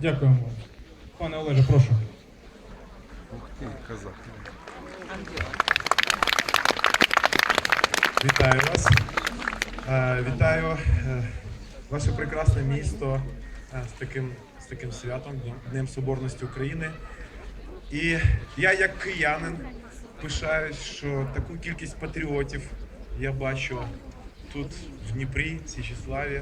Дякуємо. Пане Олеже, прошу. Ух ти, казак. Вітаю вас. Е, Вітаю е, ваше прекрасне місто е, з таким, з таким святом, Днем- Днем Соборності України. І я, як киянин, пишаюсь, що таку кількість патріотів я бачу тут, в Дніпрі, в Січеславі,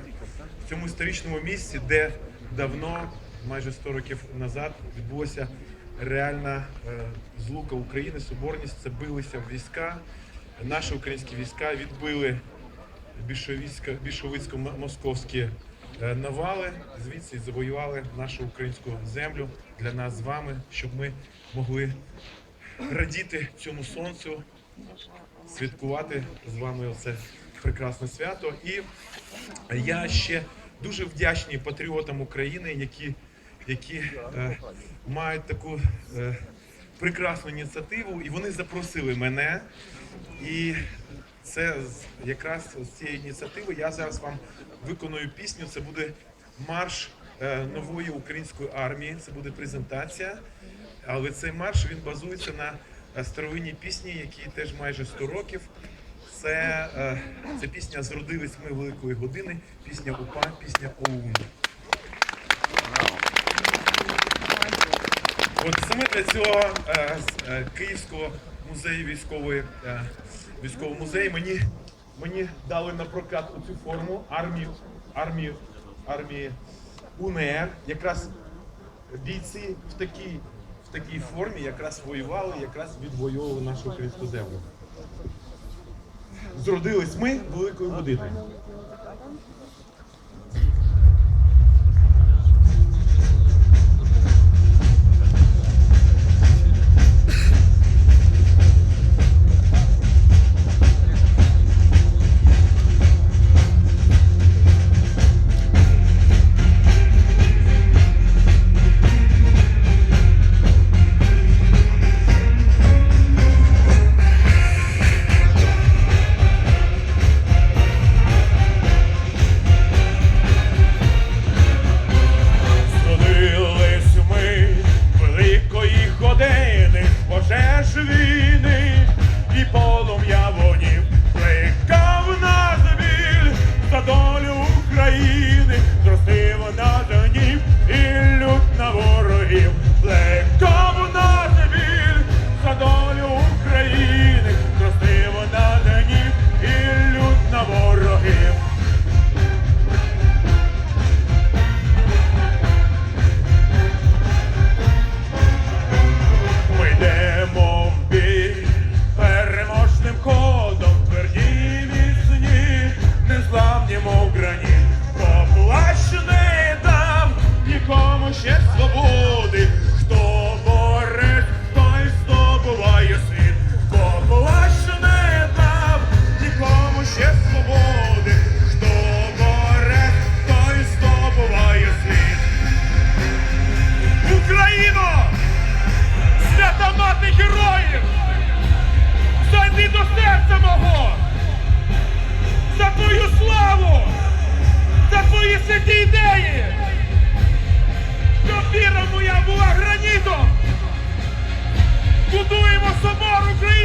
в цьому історичному місці, де давно, майже 100 років назад, відбулася реальна е, злука України, соборність. Це билися війська. Наші українські війська відбили більшовицько- більшовицько-московські е, навали, звідси завоювали нашу українську землю для нас з вами, щоб ми могли радіти цьому сонцю, святкувати з вами це прекрасне свято. І я ще дуже вдячний патріотам України, які, які е, мають таку е, прекрасну ініціативу, і вони запросили мене. І це якраз з цієї ініціативи я зараз вам виконую пісню. Це буде марш е, нової української армії. Це буде презентація. Але цей марш він базується на старовинній пісні, якій теж майже 100 років. Це, е, це пісня Зродились ми великої години, пісня УПА, пісня ОУН. От саме для цього е, е, Київського музею військової е, військового музею мені, мені дали на прокат цю форму армії, армії, армії УНР. Якраз бійці в такій, в такій формі якраз воювали, якраз відвоювали нашу українську землю. Зродились ми великої години. Зайди до серця мого! За твою славу! За твої святі ідеї! Щоб віра моя була гранітом! Будуємо собор української